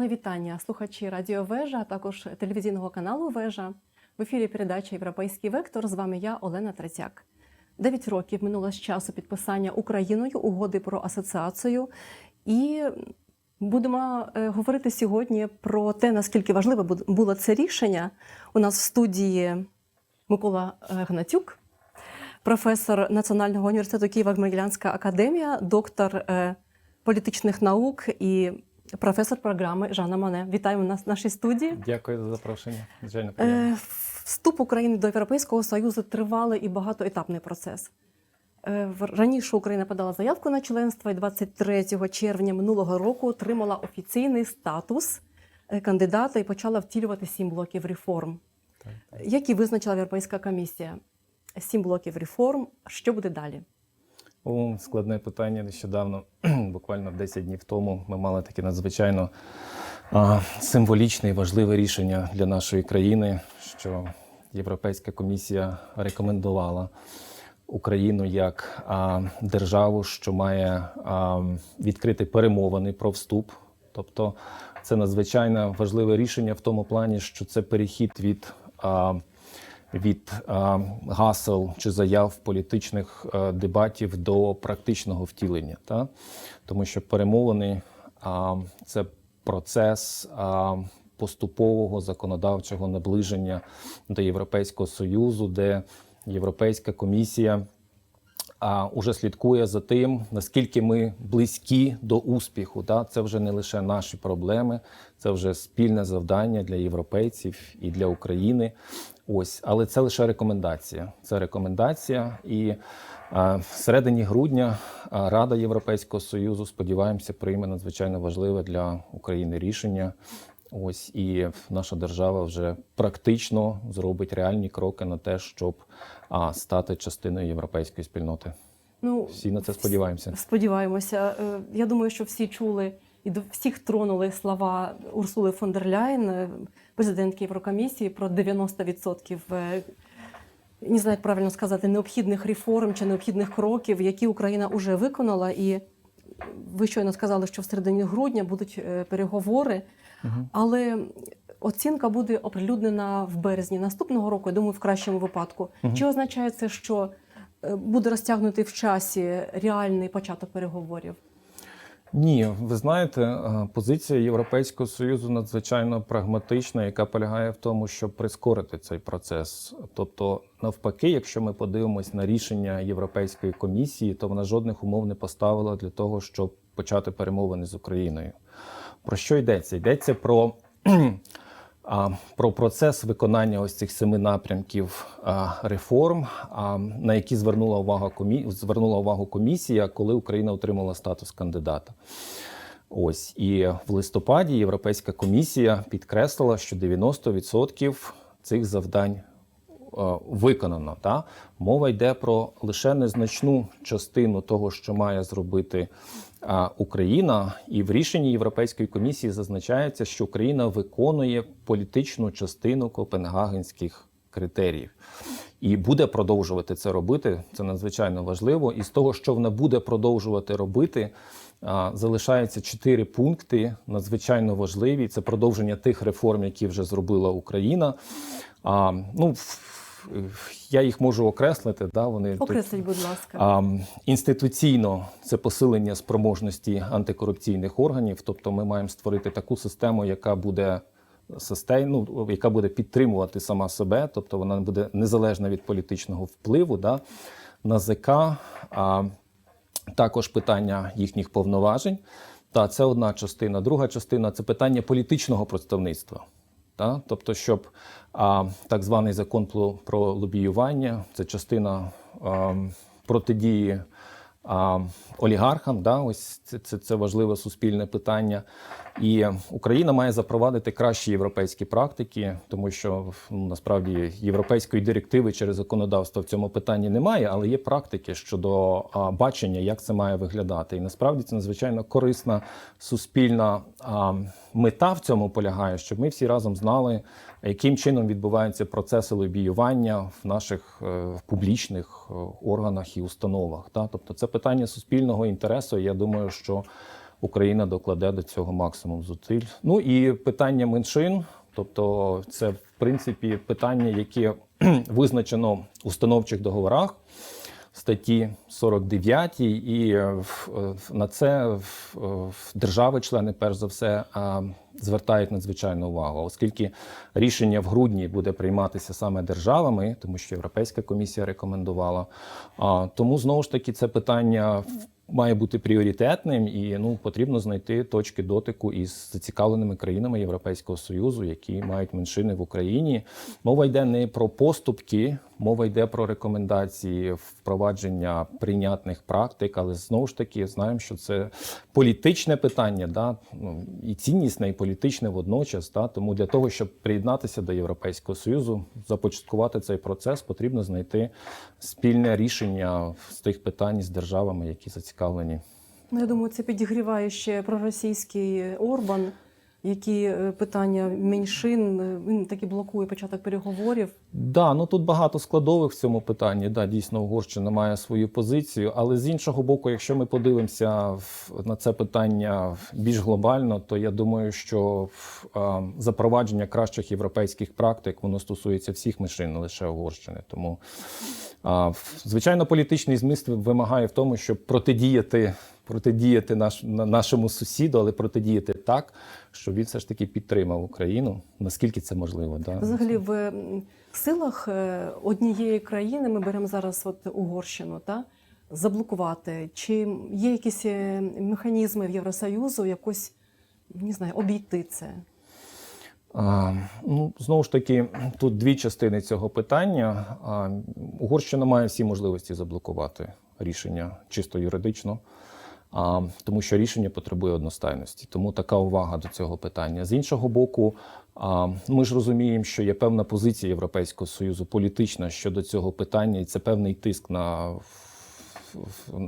Моє вітання слухачі Радіо Вежа, а також телевізійного каналу Вежа. В ефірі передача Європейський вектор. З вами я, Олена Третяк. Дев'ять років минуло з часу підписання Україною угоди про асоціацію, і будемо е, говорити сьогодні про те, наскільки важливе було це рішення. У нас в студії Микола е, Гнатюк, професор Національного університету Києво-Могилянська академія, доктор е, політичних наук і професор програми Жанна Моне. Вітаємо нас в нашій студії. Дякую за запрошення. Звичайно, приємно. Е, Вступ України до Європейського Союзу тривалий і багатоетапний процес. Е, Раніше Україна подала заявку на членство і 23 червня минулого року отримала офіційний статус е, кандидата і почала втілювати сім блоків реформ, Так, так. які визначила Європейська комісія. Сім блоків реформ. Що буде далі? О, складне питання нещодавно, буквально 10 днів тому, ми мали таке надзвичайно а, символічне і важливе рішення для нашої країни, що Європейська комісія рекомендувала Україну як а, державу, що має а, відкрити перемовини про вступ. Тобто це надзвичайно важливе рішення в тому плані, що це перехід від. А, від а, гасел чи заяв політичних а, дебатів до практичного втілення. Та? Тому що перемовини а, це процес поступового законодавчого наближення до Європейського Союзу, де Європейська комісія а, уже слідкує за тим, наскільки ми близькі до успіху. Да? Це вже не лише наші проблеми, це вже спільне завдання для європейців і для України. Ось, але це лише рекомендація. Це рекомендація, і а, в середині грудня Рада Європейського Союзу, сподіваємося, прийме надзвичайно важливе для України рішення. Ось і наша держава вже практично зробить реальні кроки на те, щоб а, стати частиною європейської спільноти. Ну, Всі на це сподіваємося. Сподіваємося. Е, Я думаю, що всі чули і до всіх тронули слова Урсули фон дер Ляєн, е, президентки Єврокомісії, про 90% е, не знаю, як правильно сказати, необхідних реформ чи необхідних кроків, які Україна вже виконала. І ви щойно сказали, що в середині грудня будуть переговори, але оцінка буде оприлюднена в березні наступного року, я думаю, в кращому випадку. Чи означає це, що е, буде розтягнутий в часі реальний початок переговорів? Ні, ви знаєте, е, позиція Європейського союзу надзвичайно прагматична, яка полягає в тому, щоб прискорити цей процес. Тобто, навпаки, якщо ми подивимось на рішення Європейської комісії, то вона жодних умов не поставила для того, щоб почати перемовини з Україною. Про що йдеться? Йдеться про про процес виконання ось цих семи напрямків реформ, на які звернула увагу звернула увагу комісія, коли Україна отримала статус кандидата. Ось і в листопаді Європейська комісія підкреслила, що 90% цих завдань виконано. Та? Мова йде про лише незначну частину того, що має зробити а, Україна. І в рішенні Європейської комісії зазначається, що Україна виконує політичну частину копенгагенських критеріїв. І буде продовжувати це робити. Це надзвичайно важливо. І з того, що вона буде продовжувати робити, а, залишається чотири пункти надзвичайно важливі. Це продовження тих реформ, які вже зробила Україна. А, ну, я їх можу окреслити. Да, вони тут- Окресліть, будь ласка. а, інституційно це посилення спроможності антикорупційних органів. Тобто, ми маємо створити таку систему, яка буде систем, ну, яка буде підтримувати сама себе, тобто вона буде незалежна від політичного впливу. Да? НАЗК, а також питання їхніх повноважень. Та це одна частина. Друга частина це питання політичного представництва. Та? Тобто, щоб а, так званий закон про, лобіювання, це частина а, протидії а, олігархам. Да? Ось це, це, це важливе суспільне питання. І Україна має запровадити кращі європейські практики, тому що ну, насправді європейської директиви через законодавство в цьому питанні немає, але є практики щодо а, бачення, як це має виглядати. І насправді це надзвичайно корисна суспільна а, мета в цьому полягає, щоб ми всі разом знали, яким чином відбуваються процеси лобіювання в наших е, публічних е, органах і установах. Та? Тобто це питання суспільного інтересу. Я думаю, що Україна докладе до цього максимум зусиль. Ну і питання меншин, тобто це в принципі питання, яке визначено в установчих договорах статті 49, і е, в- на це в держави-члени, перш за все, звертають надзвичайну увагу, оскільки рішення в грудні буде прийматися саме державами, тому що Європейська комісія рекомендувала. Тому знову ж таки це питання має бути пріоритетним, і ну потрібно знайти точки дотику із зацікавленими країнами Європейського союзу, які мають меншини в Україні. Мова йде не про поступки, мова йде про рекомендації впровадження прийнятних практик, але знову ж таки знаємо, що це політичне питання, да? ну, і ціннісне, і політичне водночас. Да? Тому для того, щоб приєднатися до Європейського союзу, започаткувати цей процес, потрібно знайти спільне рішення з тих питань з державами, які зацікавлені. Ну, я думаю, це підігріває ще проросійський Орбан, які е, питання меншин е, він таки блокує початок переговорів. Да, ну тут багато складових в цьому питанні. Да, дійсно, Угорщина має свою позицію. Але з іншого боку, якщо ми подивимося на це питання більш глобально, то я думаю, що запровадження кращих європейських практик воно стосується всіх меншин, не лише Угорщини. Тому звичайно, політичний зміст вимагає в тому, щоб протидіяти. Протидіяти наш, нашому сусіду, але протидіяти так, щоб він все ж таки підтримав Україну, наскільки це можливо. Да? Взагалі, в силах е, однієї країни ми беремо зараз от Угорщину, та заблокувати. Чи є якісь е, механізми в Євросоюзу якось не знаю, обійти це? А, ну, знову ж таки, тут дві частини цього питання. А, Угорщина має всі можливості заблокувати рішення чисто юридично, а, тому що рішення потребує одностайності. Тому така увага до цього питання. З іншого боку, а, ми ж розуміємо, що є певна позиція Європейського союзу політична щодо цього питання, і це певний тиск на,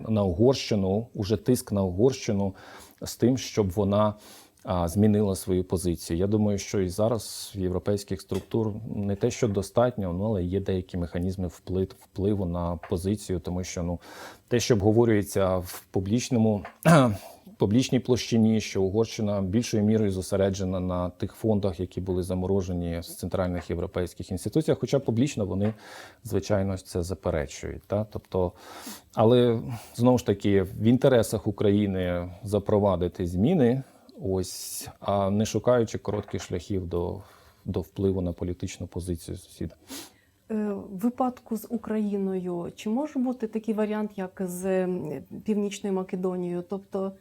на Угорщину, уже тиск на Угорщину з тим, щоб вона змінила свою позицію. Я думаю, що і зараз в європейських структур не те, що достатньо, ну але є деякі механізми вплив, впливу на позицію, тому що ну те, що обговорюється в публічному. Публічній площині, що Угорщина більшою мірою зосереджена на тих фондах, які були заморожені з центральних європейських інституціях, хоча публічно вони, звичайно, це заперечують. Та? Тобто, але знову ж таки, в інтересах України запровадити зміни, ось, а не шукаючи коротких шляхів до, до впливу на політичну позицію сусіда. Е, В випадку з Україною чи може бути такий варіант, як з Північною Македонією? Тобто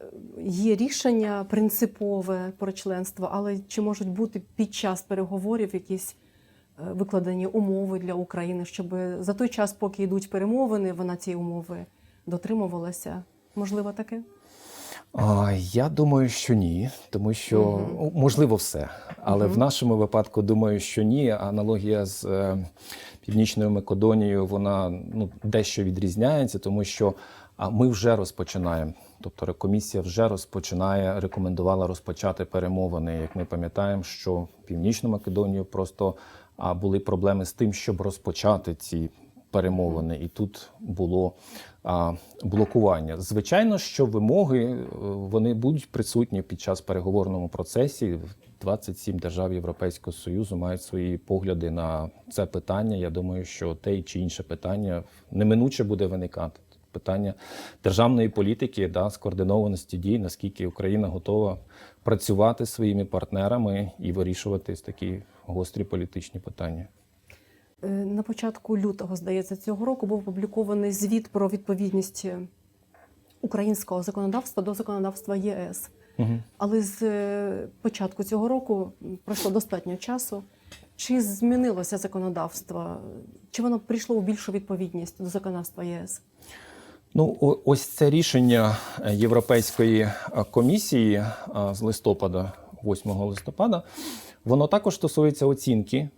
е, є рішення принципове про членство, але чи можуть бути під час переговорів якісь е, викладені умови для України, щоб за той час, поки йдуть перемовини, вона ці умови дотримувалася? Можливо, таке? А, я думаю, що ні, тому що ну, можливо все. Але Мгм. в нашому випадку думаю, що ні. Аналогія з е, Північною Македонією вона ну, дещо відрізняється, тому що а, ми вже розпочинаємо. Тобто комісія вже розпочинає, рекомендувала розпочати перемовини. Як ми пам'ятаємо, що Північну Македонію просто були проблеми з тим, щоб розпочати ці перемовини, і тут було а, блокування. Звичайно, що вимоги е, вони будуть присутні під час переговорному процесі. 27 держав Європейського Союзу мають свої погляди на це питання. Я думаю, що те чи інше питання неминуче буде виникати. Питання державної політики, да, скоординованості дій, наскільки Україна готова працювати своїми партнерами і вирішувати такі гострі політичні питання. Е, На початку лютого, здається, цього року був опублікований звіт про відповідність е, українського законодавства до законодавства ЄС. Угу. Але з е, початку цього року пройшло достатньо часу. Чи змінилося законодавство? Чи воно прийшло у більшу відповідність до законодавства ЄС? Ну, ось це рішення Європейської комісії з листопада, 8 листопада, воно також стосується оцінки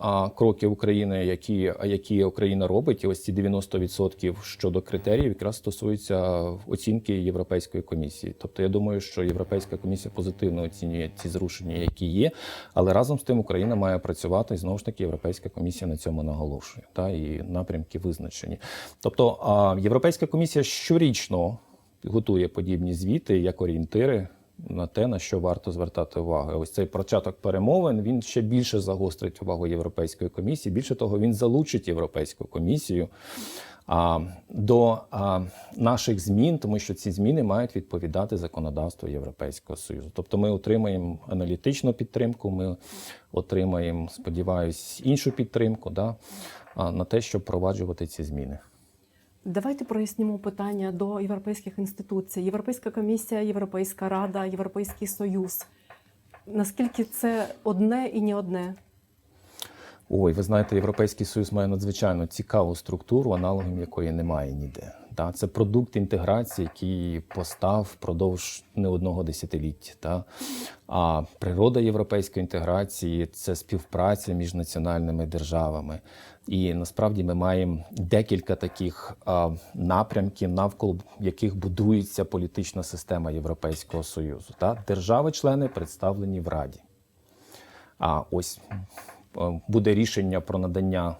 а, кроків України, які, які Україна робить. І ось ці 90% щодо критеріїв якраз стосуються оцінки Європейської комісії. Тобто, я думаю, що Європейська комісія позитивно оцінює ці зрушення, які є, але разом з тим Україна має працювати і знову ж таки Європейська комісія на цьому наголошує. Та і напрямки визначені. Тобто, Європейська комісія щорічно готує подібні звіти як орієнтири на те, на що варто звертати увагу. Ось цей початок перемовин він ще більше загострить увагу Європейської комісії. Більше того, він залучить Європейську комісію а, до а, наших змін, тому що ці зміни мають відповідати законодавству Європейського Союзу. Тобто ми отримаємо аналітичну підтримку, ми отримаємо, сподіваюсь, іншу підтримку да, на те, щоб впроваджувати ці зміни. Давайте прояснимо питання до європейських інституцій. Європейська комісія, Європейська рада, Європейський Союз. Наскільки це одне і не одне? Ой, ви знаєте, Європейський Союз має надзвичайно цікаву структуру, аналогом якої немає ніде. Та це продукт інтеграції, який постав впродовж не одного десятиліття. Та? А природа європейської інтеграції це співпраця між національними державами. І насправді ми маємо декілька таких напрямків, навколо яких будується політична система Європейського Союзу. Держави-члени представлені в Раді. А ось буде рішення про надання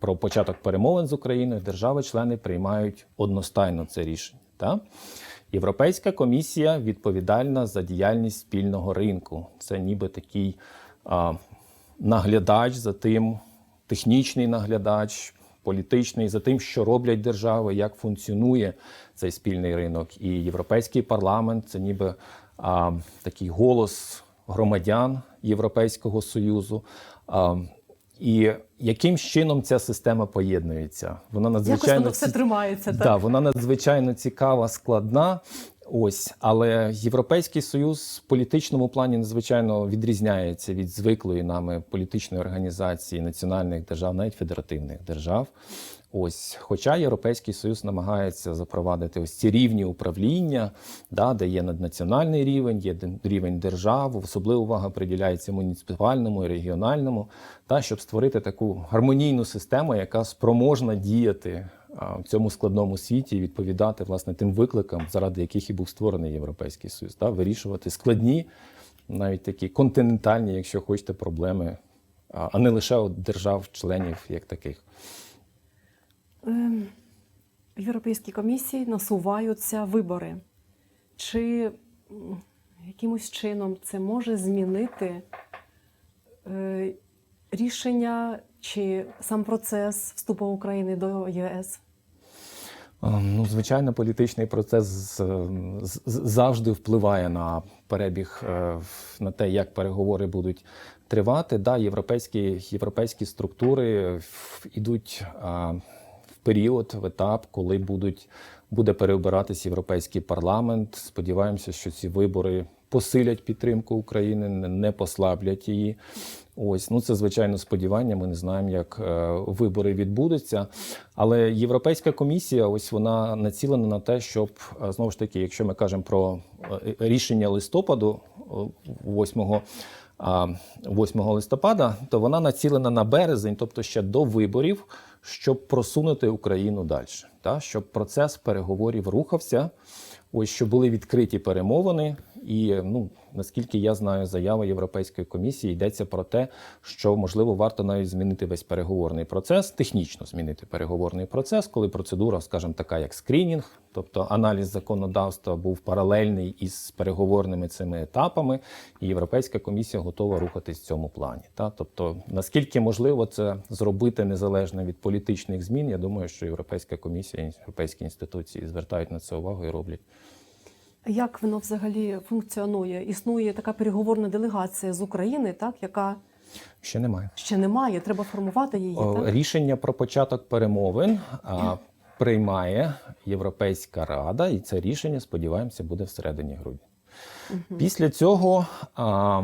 про початок перемовин з Україною. Держави-члени приймають одностайно це рішення. Та? Європейська комісія відповідальна за діяльність спільного ринку. Це ніби такий а, наглядач за тим, технічний наглядач, політичний, за тим, що роблять держави, як функціонує цей спільний ринок. І Європейський парламент це ніби а, такий голос громадян Європейського Союзу. І яким чином ця система поєднується? Вона Якось надзвичайно воно все тримається, так? Да, вона надзвичайно цікава, складна. Ось, але Європейський Союз в політичному плані надзвичайно відрізняється від звиклої нами політичної організації національних держав, навіть федеративних держав. Ось, хоча Європейський Союз намагається запровадити ось ці рівні управління, да, де є наднаціональний рівень, є рівень держав, особлива увага приділяється муніципальному і регіональному, та, щоб створити таку гармонійну систему, яка спроможна діяти в цьому складному світі і відповідати власне тим викликам, заради яких і був створений Європейський Союз, та, вирішувати складні, навіть такі континентальні, якщо хочете, проблеми, а не лише держав-членів як таких. Ем, В Європейській комісії насуваються вибори. Чи якимось чином це може змінити е, рішення чи сам процес вступу України до ЄС? Ну, звичайно, політичний процес завжди впливає на перебіг е, на те, як переговори будуть тривати. Да, європейські, європейські структури в період, в етап, коли будуть, буде переобиратись європейський парламент. Сподіваємося, що ці вибори посилять підтримку України, не- послаблять її. Ось ну це звичайно сподівання. Ми не знаємо, як е, вибори відбудуться. Але Європейська комісія, ось вона націлена на те, щоб е, знову ж таки, якщо ми кажемо про е, рішення листопаду, е, 8 а, 8 листопада, то вона націлена на березень, тобто ще до виборів, щоб просунути Україну далі, та щоб процес переговорів рухався. Ось що були відкриті перемовини, і ну наскільки я знаю, заява Європейської комісії йдеться про те, що можливо варто навіть змінити весь переговорний процес, технічно змінити переговорний процес, коли процедура, скажімо, така як скринінг, тобто аналіз законодавства був паралельний із переговорними цими етапами, і Європейська комісія готова рухатись в цьому плані. Та тобто, наскільки можливо це зробити незалежно від політичних змін, я думаю, що Європейська комісія, європейські інституції звертають на це увагу і роблять. Як воно взагалі функціонує? Існує така переговорна делегація з України, так, яка Ще немає. ще немає, треба формувати її. О, Так? Рішення про початок перемовин а, приймає Європейська Рада, і це рішення, сподіваємося, буде всередині грудня. Після цього а,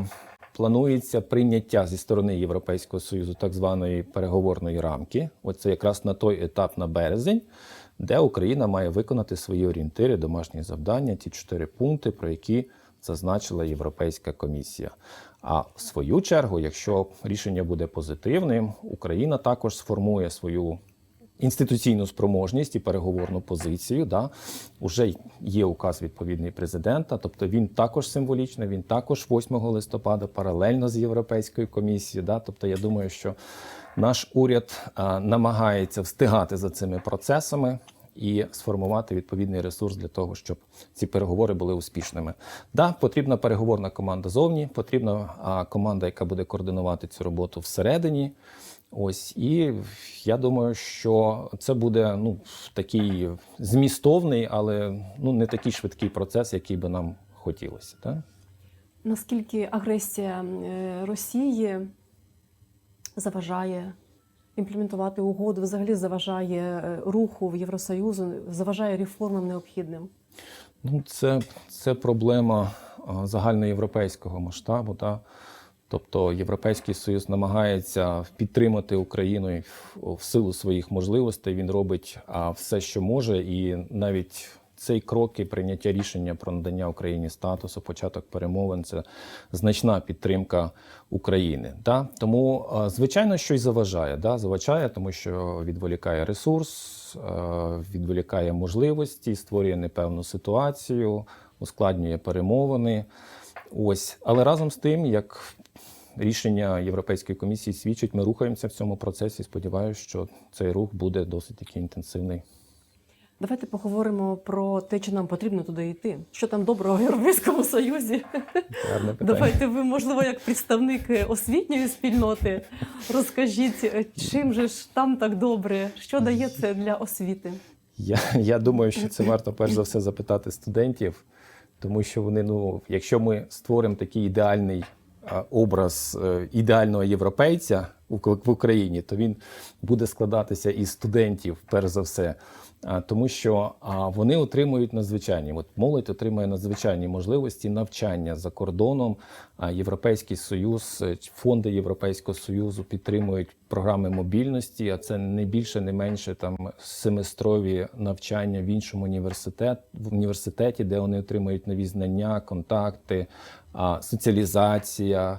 планується прийняття зі сторони Європейського Союзу так званої переговорної рамки. Оце якраз на той етап на березень, де Україна має виконати свої орієнтири, домашні завдання, ті чотири пункти, про які зазначила Європейська комісія. А в свою чергу, якщо рішення буде позитивним, Україна також сформує свою інституційну спроможність і переговорну позицію. Да? Уже є указ відповідний президента, тобто він також символічний, він також 8 листопада, паралельно з Європейською комісією. Да? Тобто, я думаю, що наш уряд намагається встигати за цими процесами. і сформувати відповідний ресурс для того, щоб ці переговори були успішними. Да, потрібна переговорна команда зовні, потрібна команда, яка буде координувати цю роботу всередині. Ось і я думаю, що це буде ну такий змістовний, але ну не такий швидкий процес, який би нам хотілося. Так? Наскільки агресія е, Росії заважає імплементувати угоду, взагалі заважає е, руху в Євросоюзу, заважає реформам необхідним? Ну, це, це проблема загальноєвропейського масштабу. Та? Тобто Європейський Союз намагається підтримати Україну в, силу своїх можливостей. Він робить все, що може, і навіть цей крок і прийняття рішення про надання Україні статусу, початок перемовин це значна підтримка України. Да? Тому, а, звичайно, щось заважає. Да? Заважає, тому що відволікає ресурс, е, відволікає можливості, створює непевну ситуацію, ускладнює перемовини. Ось, але разом з тим, як рішення Європейської комісії свідчить, ми рухаємося в цьому процесі. Сподіваюся, що цей рух буде досить такий інтенсивний. Давайте поговоримо про те, чи нам потрібно туди йти. Що там доброго в Європейському Союзі? Давайте ви, можливо, як представник е, освітньої спільноти, розкажіть, е, чим же ж там так добре, що дає це для освіти? Я, я думаю, що це варто перш за все запитати студентів, тому що вони, ну, якщо ми створимо такий ідеальний образ е, ідеального європейця в Україні, то він буде складатися із студентів, перш за все. Тому що вони отримують надзвичайні, от молодь отримує надзвичайні можливості навчання за кордоном. Європейський Союз, е, фонди Європейського Союзу підтримують програми мобільності, а це не більше, не менше там семестрові навчання в іншому університет, в університеті, де вони отримують нові знання, контакти, соціалізація.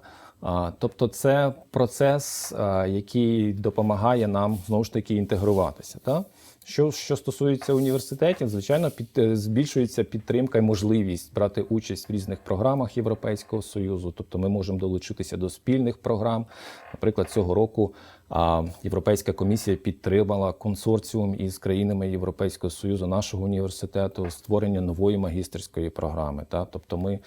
Тобто це процес, який допомагає нам знову ж таки інтегруватися. Так? Що, що стосується університетів, звичайно, під, е, збільшується підтримка і можливість брати участь в різних програмах Європейського Союзу. Тобто ми можемо долучитися до спільних програм. Наприклад, цього року а, Європейська комісія підтримала консорціум із країнами Європейського Союзу, нашого університету, створення нової магістерської програми. Та? Тобто ми,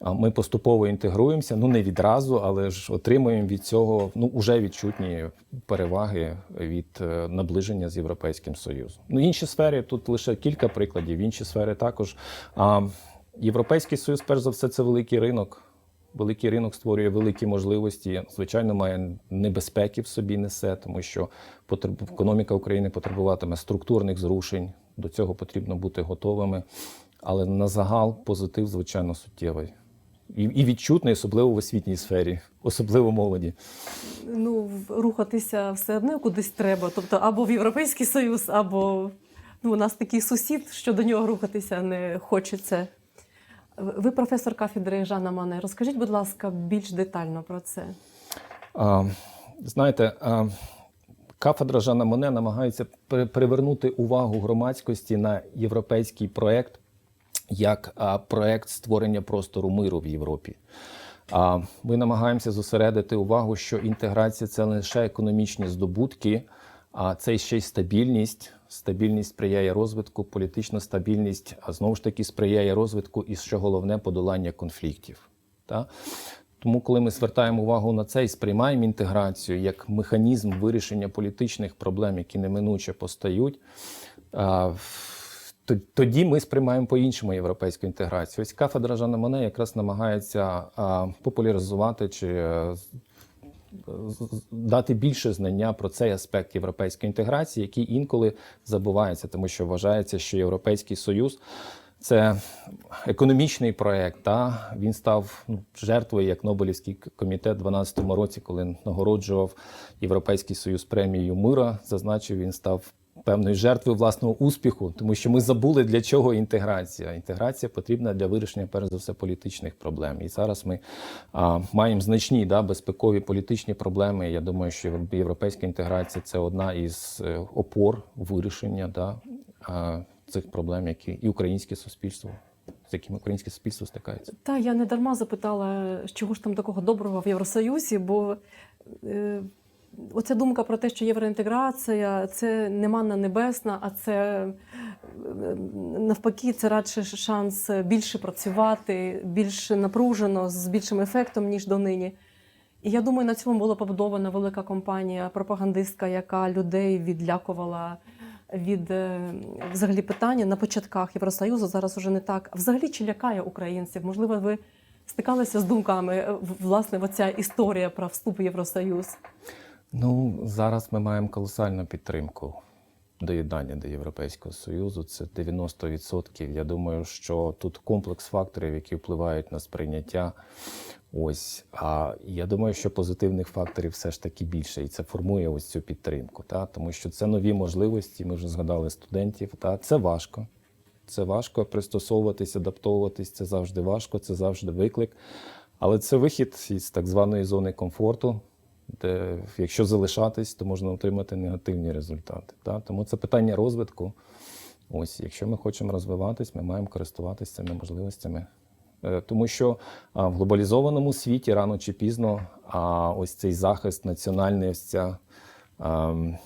ми поступово інтегруємося, ну не відразу, але ж отримуємо від цього ну, уже відчутні переваги від е, наближення з Європейським Союзом. Ну, інші сфери тут лише кілька прикладів, інші сфери також. А, Європейський Союз, перш за все, це великий ринок. Великий ринок створює великі можливості. Звичайно, має небезпеки в собі несе, тому що економіка України потребуватиме структурних зрушень. До цього потрібно бути готовими. Але на загал позитив, звичайно, суттєвий. І відчутний, особливо в освітній сфері, особливо молоді. Ну, рухатися все одно кудись треба. Тобто або в Європейський Союз, або ну, у нас такий сусід, що до нього рухатися не хочеться. Ви професор кафедри Жанна Мане. Розкажіть, будь ласка, більш детально про це. А, знаєте, а, кафедра Жана Моне намагається привернути увагу громадськості на європейський проект як проект створення простору миру в Європі. А, ми намагаємося зосередити увагу, що інтеграція це не лише економічні здобутки, а це ще й стабільність. Стабільність сприяє розвитку, політична стабільність, а знову ж таки сприяє розвитку і що головне подолання конфліктів. Та? Тому, коли ми звертаємо увагу на це і сприймаємо інтеграцію як механізм вирішення політичних проблем, які неминуче постають, тоді ми сприймаємо по-іншому європейську інтеграцію. Ось кафедра Жана Моне якраз намагається популяризувати чи е, дати більше знання про цей аспект європейської інтеграції, який інколи забувається, тому що вважається, що Європейський Союз це економічний проект. Та він став ну, жертвою як Нобелівський комітет у 2012 році, коли нагороджував Європейський Союз премією мира. Зазначив, він став певною жертвою власного успіху, тому що ми забули для чого інтеграція. Інтеграція потрібна для вирішення, перш за все, політичних проблем. І зараз ми а, маємо значні да, безпекові політичні проблеми. Я думаю, що європейська інтеграція це одна із е, опор вирішення да, цих проблем, які і українське суспільство, з якими українське суспільство стикається. Та я не дарма запитала, чого ж там такого доброго в Євросоюзі, бо е, оця думка про те, що євроінтеграція це не манна небесна, а це е, навпаки, це радше шанс більше працювати, більш напружено, з більшим ефектом, ніж донині. І я думаю, на цьому була побудована велика компанія, пропагандистка, яка людей відлякувала від е, взагалі питання на початках Євросоюзу. Зараз уже не так. А Взагалі чи лякає українців? Можливо, ви стикалися з думками, власне, оця історія про вступ в Євросоюз. Ну, зараз ми маємо колосальну підтримку доєднання до Європейського Союзу. Це 90%. Я думаю, що тут комплекс факторів, які впливають на сприйняття. Ось, а я думаю, що позитивних факторів все ж таки більше, і це формує ось цю підтримку. Та? Тому що це нові можливості. Ми вже згадали студентів. Та? Це важко. Це важко пристосовуватись, адаптовуватись. Це завжди важко, це завжди виклик. Але це вихід із так званої зони комфорту, де якщо залишатись, то можна отримати негативні результати. Та? Тому це питання розвитку. Ось, якщо ми хочемо розвиватись, ми маємо користуватися цими можливостями. Е, Тому що в глобалізованому світі рано чи пізно а, ось цей захист національний, ось ця ам,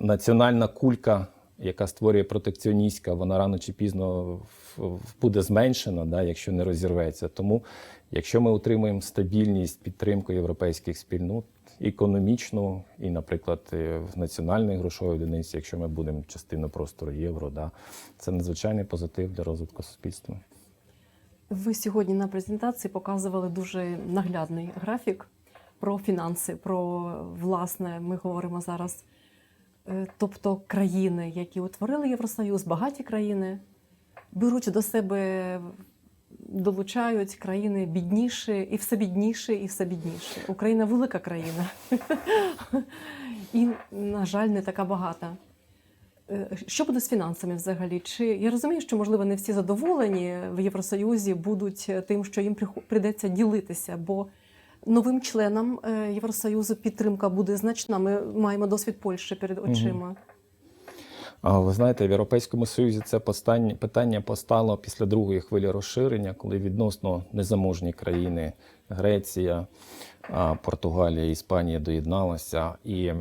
національна кулька, яка створює протекціоністська, вона рано чи пізно буде зменшена, да, якщо не розірветься. Тому, якщо ми утримуємо стабільність, підтримку європейських спільнот, економічну і, наприклад, е, в національної грошової одиниці, якщо ми будемо частиною простору євро, да, це надзвичайний позитив для розвитку суспільства. Ви сьогодні на презентації показували дуже наглядний графік про фінанси, про власне, ми говоримо зараз. е, Тобто країни, які утворили Євросоюз, багаті країни, беруть до себе, долучають країни бідніші, і все бідніше, і все бідніше. Україна велика країна. І, на жаль, не така багата. Е, Що буде з фінансами взагалі? Чи я розумію, що можливо не всі задоволені в Євросоюзі будуть тим, що їм прийдеться ділитися, бо новим членам е, Євросоюзу підтримка буде значна. Ми маємо досвід Польщі перед очима. Ви знаєте, в Європейському Союзі це питання постало після другої хвилі розширення, коли відносно незаможні країни Греція, Португалія, Іспанія доєдналася. І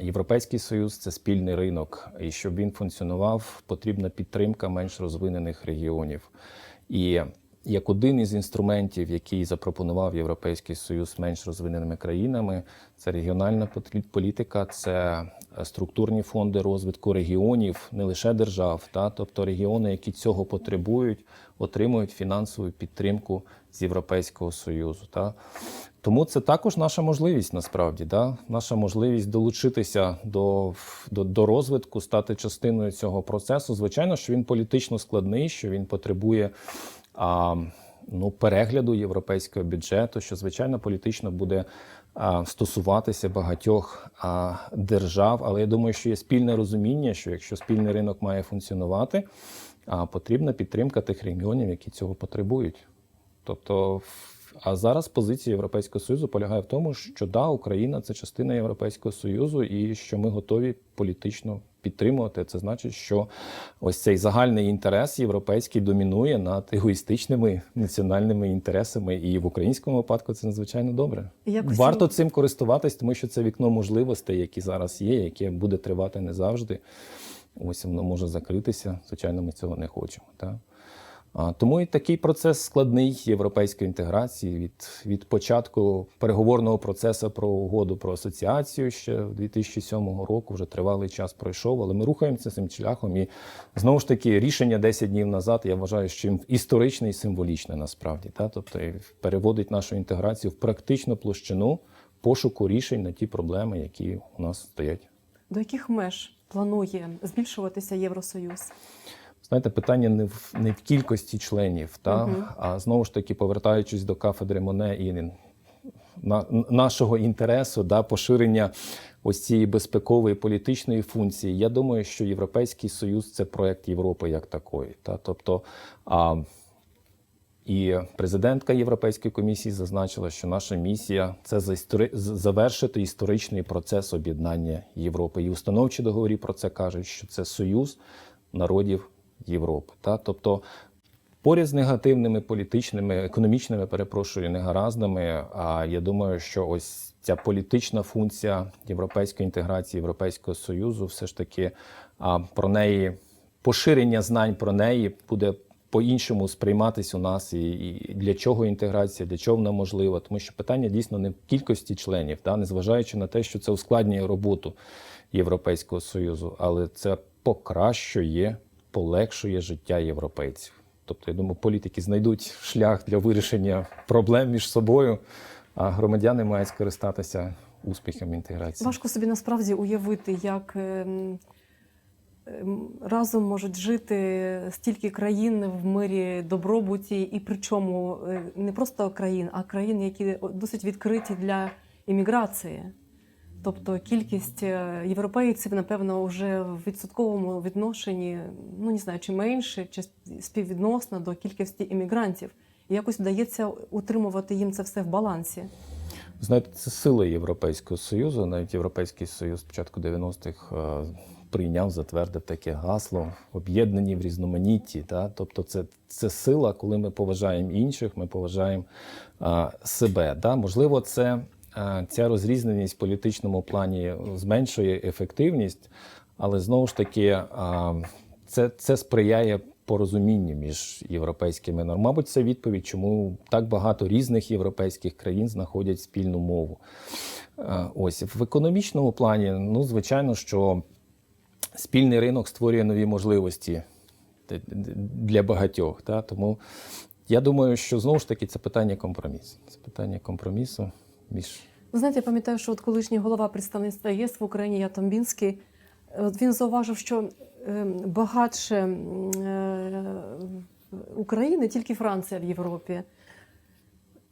Європейський Союз це спільний ринок. І щоб він функціонував, потрібна підтримка менш розвинених регіонів. І як один із інструментів, який запропонував Європейський Союз менш розвиненими країнами, це регіональна політика, це е, структурні фонди розвитку регіонів, не лише держав, та тобто регіони, які цього потребують, отримують фінансову підтримку з Європейського Союзу. Та. Тому це також наша можливість насправді, да? наша можливість долучитися до, до, до розвитку, стати частиною цього процесу. Звичайно, що він політично складний, що він потребує а, ну, перегляду європейського бюджету, що звичайно політично буде а, стосуватися багатьох а, держав. Але я думаю, що є спільне розуміння, що якщо спільний ринок має функціонувати, а, потрібна підтримка тих регіонів, які цього потребують. Тобто, а зараз позиція Європейського Союзу полягає в тому, що да, Україна це частина Європейського Союзу, і що ми готові політично підтримувати. Це значить, що ось цей загальний інтерес європейський домінує над егоїстичними національними інтересами. І в українському випадку це надзвичайно добре. Якось Варто цим користуватись, тому що це вікно можливостей, які зараз є, яке буде тривати не завжди. Ось воно може закритися. Звичайно, ми цього не хочемо. Так? Тому і такий процес складний європейської інтеграції від, від початку переговорного процесу про угоду про асоціацію ще 2007 року. Вже тривалий час пройшов, але ми рухаємося цим шляхом. І знову ж таки, рішення 10 днів назад я вважаю, що історичне і символічне насправді. Та? Тобто переводить нашу інтеграцію в практичну площину пошуку рішень на ті проблеми, які у нас стоять. До яких меж планує збільшуватися Євросоюз? Знаєте, питання не в не в кількості членів, та Мгм. а знову ж таки, повертаючись до кафедри Моне і на, нашого інтересу, да, поширення ось цієї безпекової політичної функції. Я думаю, що Європейський Союз це проект Європи як такої. Та, тобто, а, і президентка Європейської комісії зазначила, що наша місія це завершити історичний процес об'єднання Європи. І установчі договорі про це кажуть, що це союз народів Європи. Та? Тобто, поряд з негативними політичними, економічними, перепрошую, негараздами, а я думаю, що ось ця політична функція європейської інтеграції, Європейського Союзу, все ж таки а, про неї поширення знань про неї буде по-іншому сприйматись у нас, і, і для чого інтеграція, для чого вона можлива. Тому що питання дійсно не в кількості членів, та, незважаючи на те, що це ускладнює роботу Європейського Союзу, але це покращує, полегшує життя європейців. Тобто, я думаю, політики знайдуть шлях для вирішення проблем між собою, а громадяни мають скористатися успіхом інтеграції. Важко собі насправді уявити, як ем, ем, разом можуть жити стільки країн в мирі, добробуті, і причому е, не просто країн, а країн, які досить відкриті для імміграції. Тобто кількість е, європейців, напевно, вже в відсотковому відношенні, ну не знаю, чи менше, чи співвідносна до кількості іммігрантів. Якось вдається утримувати їм це все в балансі. Знаєте, це сила Європейського Союзу. Навіть Європейський Союз спочатку 90-х е, прийняв, затвердив таке гасло об'єднані в різноманітті. Та? Тобто, це, це сила, коли ми поважаємо інших, ми поважаємо е, себе. Да? Можливо, це ця розрізненість в політичному плані зменшує ефективність, але знову ж таки е, це, це сприяє порозумінню між європейськими нормами. Мабуть, це відповідь, чому так багато різних європейських країн знаходять спільну мову. Е, Ось в економічному плані, ну звичайно, що спільний ринок створює нові можливості для багатьох. Та? Тому я думаю, що знову ж таки це питання компромісу. Це питання компромісу між Ви знаєте, я пам'ятаю, що от колишній голова представництва ЄС в Україні Ятомбінський, е, він зауважив, що е, багатше е, України тільки Франція в Європі.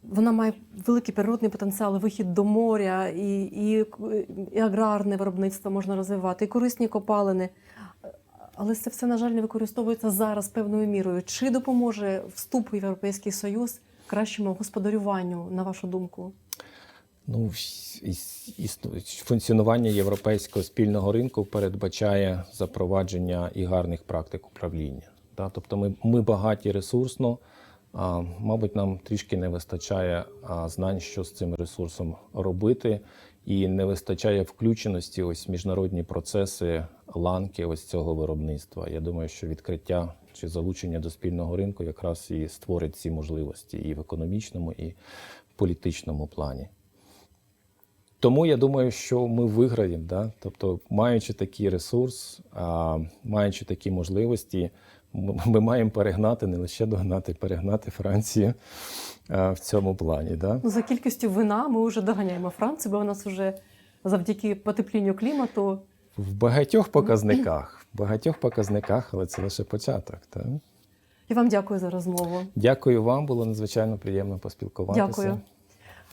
Вона має великий природний потенціал, вихід до моря, і, і, і аграрне виробництво можна розвивати, і корисні копалини. Але це все, на жаль, не використовується зараз певною мірою. Чи допоможе вступ у Європейський Союз кращому господарюванню, на вашу думку? Ну, функціонування європейського спільного ринку передбачає запровадження і гарних практик управління. Да? Тобто ми, ми багаті ресурсно, а, мабуть, нам трішки не вистачає знань, що з цим ресурсом робити, і не вистачає включеності ось міжнародні процеси ланки ось цього виробництва. Я думаю, що відкриття чи залучення до спільного ринку якраз і створить ці можливості і в економічному, і в політичному плані. Тому я думаю, що ми виграємо. Да? Тобто, маючи такий ресурс, а, маючи такі можливості, ми, ми маємо перегнати, не лише догнати, перегнати Францію а, в цьому плані. Да? Ну, за кількістю вина ми вже доганяємо Францію, бо у нас вже завдяки потеплінню клімату. В багатьох показниках, в багатьох показниках, але це лише початок. Так? Я вам дякую за розмову. Дякую вам, було надзвичайно приємно поспілкуватися. Дякую.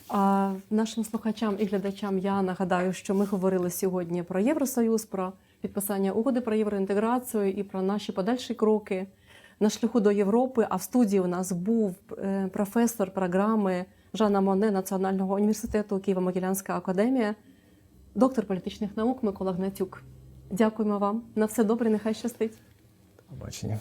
А нашим слухачам і глядачам я нагадаю, що ми говорили сьогодні про Євросоюз, про підписання угоди про євроінтеграцію і про наші подальші кроки на шляху до Європи. А в студії у нас був е, професор програми Жанна Моне Національного університету Києво-Могилянська академія, доктор політичних наук Микола Гнатюк. Дякуємо вам. На все добре, нехай щастить. Побачення.